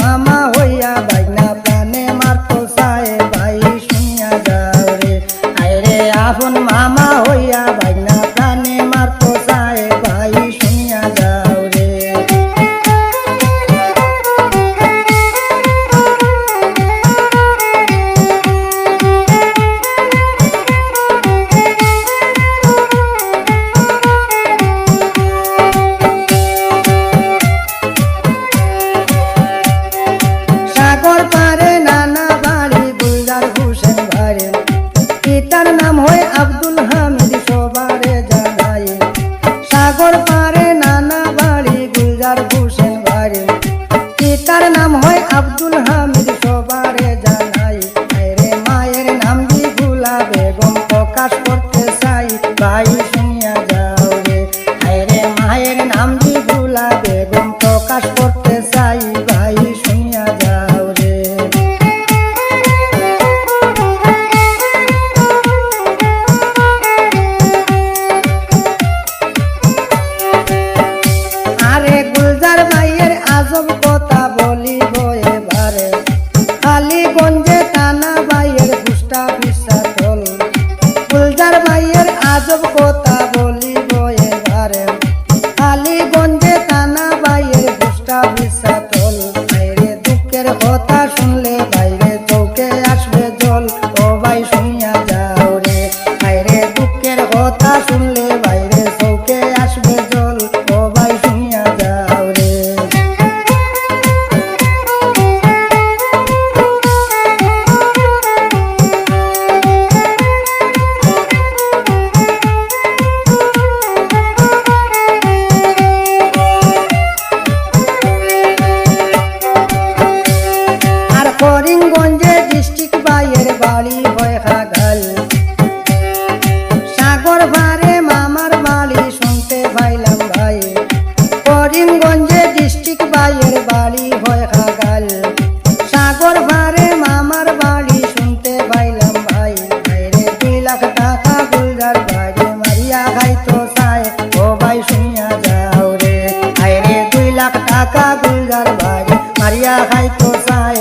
মামা হইয়া বাইনা প্রাণে মারতো সাহেব ভাই শুনিয়া যাও মামা হইয়া সাগর পারে সব কথা মারিয়া খাইতো চায়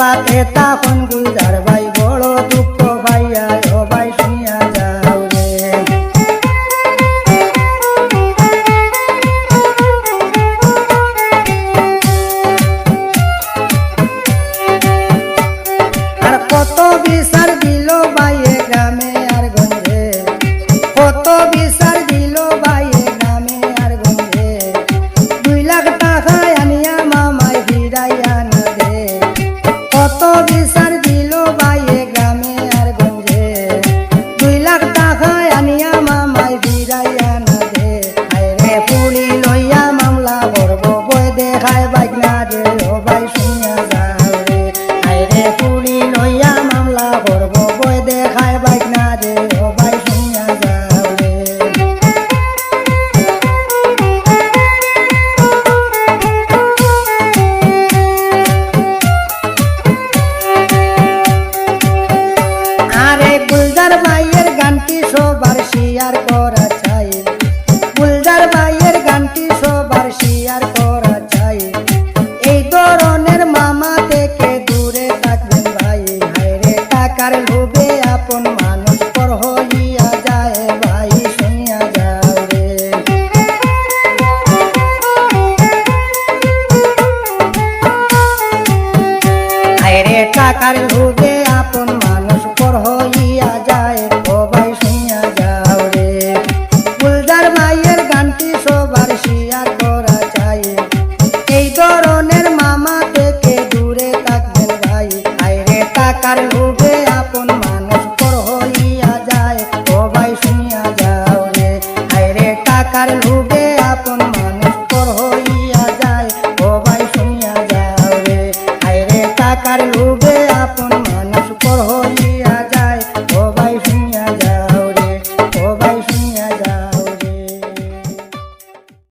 बात रहता अपन गुलजार গুলজার মায়ের গানটি সবার শিয়ার করা চাই। গুলজার মায়ের গানটি সবার শিয়ার করা চাই। এই ধরনের মামা থেকে দূরে থাকবেন ভাই। হাইরে টাকার লোভে আপন মানুষ পর হইয়া যায় ভাই, শুনিয়া যায় রে টাকার লোভে আপন টাকার লোভে